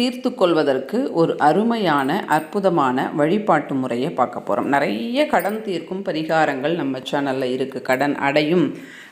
தீர்த்து கொள்வதற்கு ஒரு அருமையான அற்புதமான வழிபாட்டு முறையை பார்க்க போகிறோம் நிறைய கடன் தீர்க்கும் பரிகாரங்கள் நம்ம சேனலில் இருக்குது கடன் அடையும்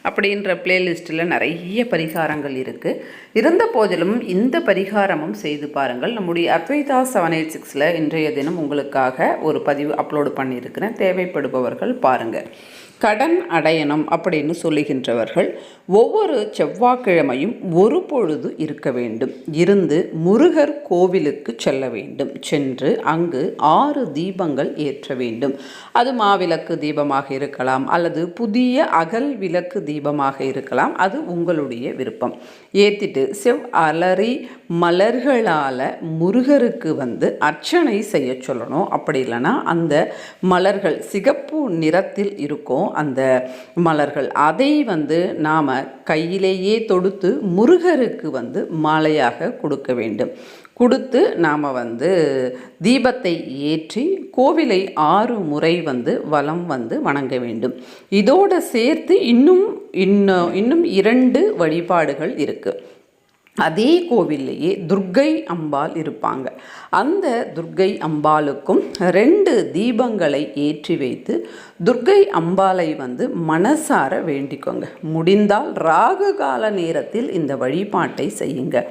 அப்படின்ற பிளேலிஸ்ட்டில் நிறைய பரிகாரங்கள் இருக்குது இருந்த போதிலும் இந்த பரிகாரமும் செய்து பாருங்கள். நம்முடைய அத்வைதா செவன் எயிட் சிக்ஸில் இன்றைய தினம் உங்களுக்காக ஒரு பதிவு அப்லோடு பண்ணியிருக்கிறேன். தேவைப்படுபவர்கள் பாருங்கள் கடன் அடையணும் அப்படின்னு சொல்லுகின்றவர்கள் ஒவ்வொரு செவ்வாய்க்கிழமையும் ஒரு பொழுது இருக்க வேண்டும். இருந்து முருகர் கோவிலுக்கு செல்ல வேண்டும். சென்று அங்கு ஆறு தீபங்கள் ஏற்ற வேண்டும். அது மாவிளக்கு தீபமாக இருக்கலாம் அல்லது புதிய அகல் விளக்கு தீபமாக இருக்கலாம். அது உங்களுடைய விருப்பம். ஏற்றிட்டு செவ் அலறி மலர்களால் முருகருக்கு வந்து அர்ச்சனை செய்ய சொல்லணும். அப்படி இல்லைன்னா அந்த மலர்கள் சிகப்பு நிறத்தில் இருக்கும். அந்த மலர்கள். அதை வந்து நாம் கையிலேயே தொடுத்து முருகருக்கு வந்து மாலையாக கொடுக்க வேண்டும். கொடுத்து நாம் வந்து தீபத்தை ஏற்றி கோவிலை ஆறு முறை வந்து வலம் வந்து வணங்க வேண்டும். இதோடு சேர்த்து இன்னும் இன்னும் இன்னும் இரண்டு வழிபாடுகள் இருக்குது அதே கோவில்லையே துர்க்கை அம்பாள் இருப்பாங்க. அந்த துர்க்கை அம்பாளுக்கும் ரெண்டு தீபங்களை ஏற்றி வைத்து துர்க்கை அம்பாளை வந்து மனசார வேண்டிக்கோங்க. முடிந்தால் ராகு கால நேரத்தில் இந்த வழிபாட்டை செய்யுங்க.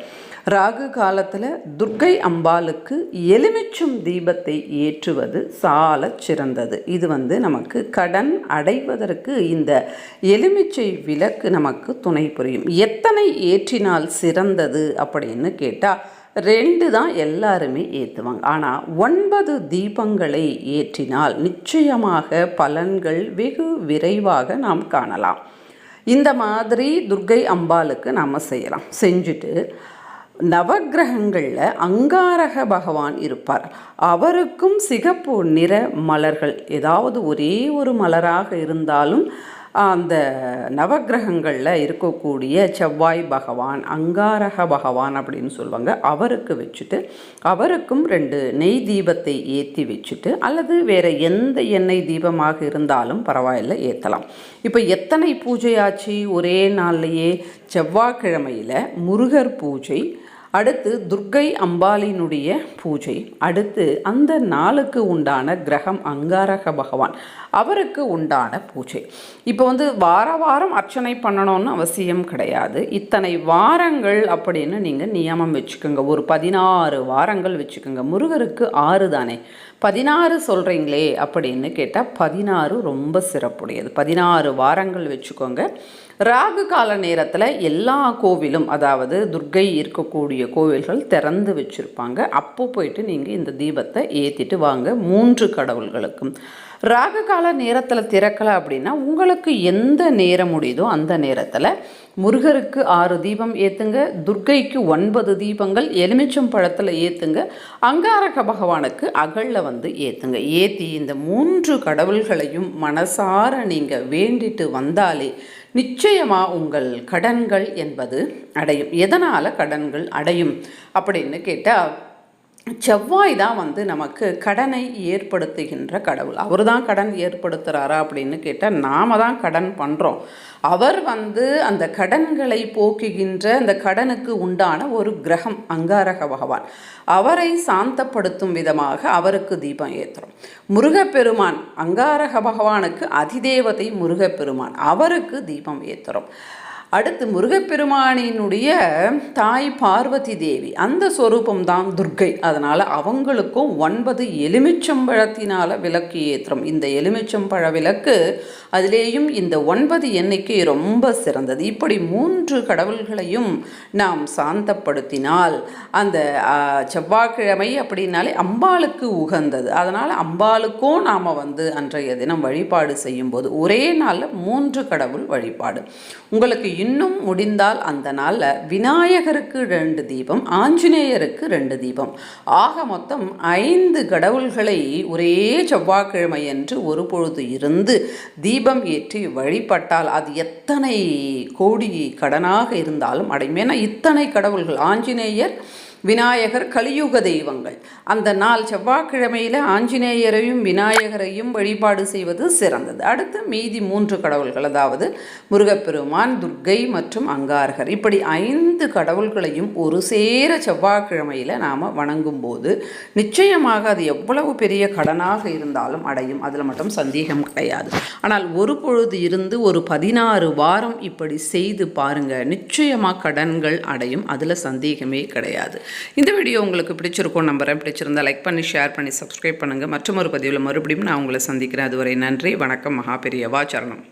ராகு காலத்தில் துர்க்கை அம்பாளுக்கு எலுமிச்சும் தீபத்தை ஏற்றுவது சால சிறந்தது. இது வந்து நமக்கு கடன் அடைவதற்கு இந்த எலுமிச்சை விளக்கு நமக்கு துணை புரியும். எத்தனை ஏற்றினால் சிறந்தது அப்படின்னு கேட்டால் ரெண்டு தான் எல்லாருமே ஏற்றுவாங்க ஆனால் ஒன்பது தீபங்களை ஏற்றினால் நிச்சயமாக பலன்கள் வெகு விரைவாக நாம் காணலாம். இந்த மாதிரி துர்க்கை அம்பாளுக்கு நாம் செய்யலாம். செஞ்சுட்டு நவக்கிரகங்களில் அங்காரக பகவான் இருப்பார். அவருக்கும் சிகப்பு நிற மலர்கள் ஏதாவது ஒரே ஒரு மலராக இருந்தாலும் அந்த நவக்கிரகங்களில் இருக்கக்கூடிய செவ்வாய் பகவான் அங்காரக பகவான் அப்படின்னு சொல்லுவாங்க அவருக்கு வச்சுட்டு அவருக்கும் ரெண்டு நெய் தீபத்தை ஏற்றி வச்சுட்டு அல்லது வேறு எந்த எண்ணெய் தீபமாக இருந்தாலும் பரவாயில்ல ஏற்றலாம் இப்போ எத்தனை பூஜையாச்சு? ஒரே நாள்லையே செவ்வாய்க்கிழமையில் முருகர் பூஜை அடுத்து துர்க்கை அம்பாளினுடைய பூஜை. அடுத்து அந்த நாளுக்கு உண்டான கிரகம் அங்காரக பகவான். அவருக்கு உண்டான பூஜை. இப்போ வந்து வார வாரம் அர்ச்சனை பண்ணணும்னு அவசியம் கிடையாது. இத்தனை வாரங்கள் அப்படின்னு நீங்கள் நியமம் வச்சுக்கோங்க. ஒரு பதினாறு வாரங்கள் வச்சுக்கோங்க. முருகருக்கு ஆறு தானே பதினாறு சொல்கிறீங்களே அப்படின்னு கேட்டால் பதினாறு ரொம்ப சிறப்புடையது. பதினாறு வாரங்கள் வச்சுக்கோங்க. ராகு கால நேரத்தில் எல்லா கோவிலும் அதாவது துர்க்கை இருக்கக்கூடிய கோவில்கள் திறந்து வச்சுருப்பாங்க. அப்போ போயிட்டு நீங்கள் இந்த தீபத்தை ஏற்றிட்டு வாங்க மூன்று கடவுள்களுக்கும் ராகு கால நேரத்தில் திறக்கலை அப்படின்னா உங்களுக்கு எந்த நேரம் முடியுதோ அந்த நேரத்தில் முருகருக்கு ஆறு தீபம் ஏற்றுங்க துர்க்கைக்கு ஒன்பது தீபங்கள் எலுமிச்சம் பழத்தில் ஏற்றுங்க அங்காரக பகவானுக்கு அகலில் வந்து ஏற்றுங்க ஏற்றி இந்த மூன்று கடவுள்களையும் மனசார நீங்கள் வேண்டிட்டு வந்தாலே நிச்சயமாக உங்கள் கடன்கள் என்பது அடையும். எதனால் கடன்கள் அடையும் அப்படின்னு கேட்டால் செவ்வாய் தான் வந்து நமக்கு கடனை ஏற்படுத்துகின்ற கடவுள். அவர் தான் கடன் ஏற்படுத்துகிறாரா அப்படின்னு கேட்டால் நாம் தான் கடன் பண்ணுறோம் அவர் வந்து அந்த கடன்களை போக்குகின்ற அந்த கடனுக்கு உண்டான ஒரு கிரகம் அங்காரக பகவான். அவரை சாந்தப்படுத்தும் விதமாக அவருக்கு தீபம் ஏற்றுறோம் முருகப்பெருமான் அங்காரக பகவானுக்கு அதிதேவதை முருகப்பெருமான். அவருக்கு தீபம் ஏற்றுறோம் அடுத்து முருகப்பெருமானினுடைய தாய் பார்வதி தேவி. அந்த ஸ்வரூபம் தான் துர்க்கை. அதனால் அவங்களுக்கும் ஒன்பது எலுமிச்சம்பழத்தினால் விளக்கு ஏற்றுறோம் இந்த எலுமிச்சம்பழ விளக்கு அதிலேயும் இந்த ஒன்பது எண்ணிக்கை ரொம்ப சிறந்தது. இப்படி மூன்று கடவுள்களையும் நாம் சாந்தப்படுத்தினால் அந்த செவ்வாய்க்கிழமை அப்படின்னாலே அம்பாளுக்கு உகந்தது. அதனால் அம்பாளுக்கும் நாம் வந்து அன்றைய தினம் வழிபாடு செய்யும்போது ஒரே நாளில் மூன்று கடவுள் வழிபாடு. உங்களுக்கு இன்னும் முடிந்தால் அந்த நாளில் விநாயகருக்கு ரெண்டு தீபம் ஆஞ்சநேயருக்கு ரெண்டு தீபம். ஆக மொத்தம் ஐந்து கடவுள்களை ஒரே செவ்வாய்க்கிழமை என்று ஒரு பொழுது இருந்து தீபம் ஏற்றி வழிபட்டால் அது எத்தனை கோடி கடனாக இருந்தாலும் அடையும் ஏன்னா இத்தனை கடவுள்கள் ஆஞ்சநேயர் விநாயகர் கலியுக தெய்வங்கள். அந்த நாள் செவ்வாய்க்கிழமையில் ஆஞ்சநேயரையும் விநாயகரையும் வழிபாடு செய்வது சிறந்தது. அடுத்து மீதி மூன்று கடவுள்கள் அதாவது முருகப்பெருமான் துர்க்கை மற்றும் அங்காரகர். இப்படி ஐந்து கடவுள்களையும் ஒரு சேர செவ்வாய்க்கிழமையில் நாம் வணங்கும் போது நிச்சயமாக அது எவ்வளவு பெரிய கடனாக இருந்தாலும் அடையும். அதில் மட்டும் சந்தேகம் கிடையாது. ஆனால் ஒரு பொழுது இருந்து ஒரு பதினாறு வாரம் இப்படி செய்து பாருங்கள் நிச்சயமாக கடன்கள் அடையும். அதில் சந்தேகமே கிடையாது. இந்த வீடியோ உங்களுக்கு பிடிச்சிருக்கும் நம்பரை பிடிச்சிருந்தா லைக் பண்ணி ஷேர் பண்ணி சப்ஸ்கிரைப் பண்ணுங்கள் மற்றும் ஒரு பதிவில் மறுபடியும் நான் உங்களை சந்திக்கிறேன். அதுவரை நன்றி வணக்கம் மகாபெரியவா சரணம்.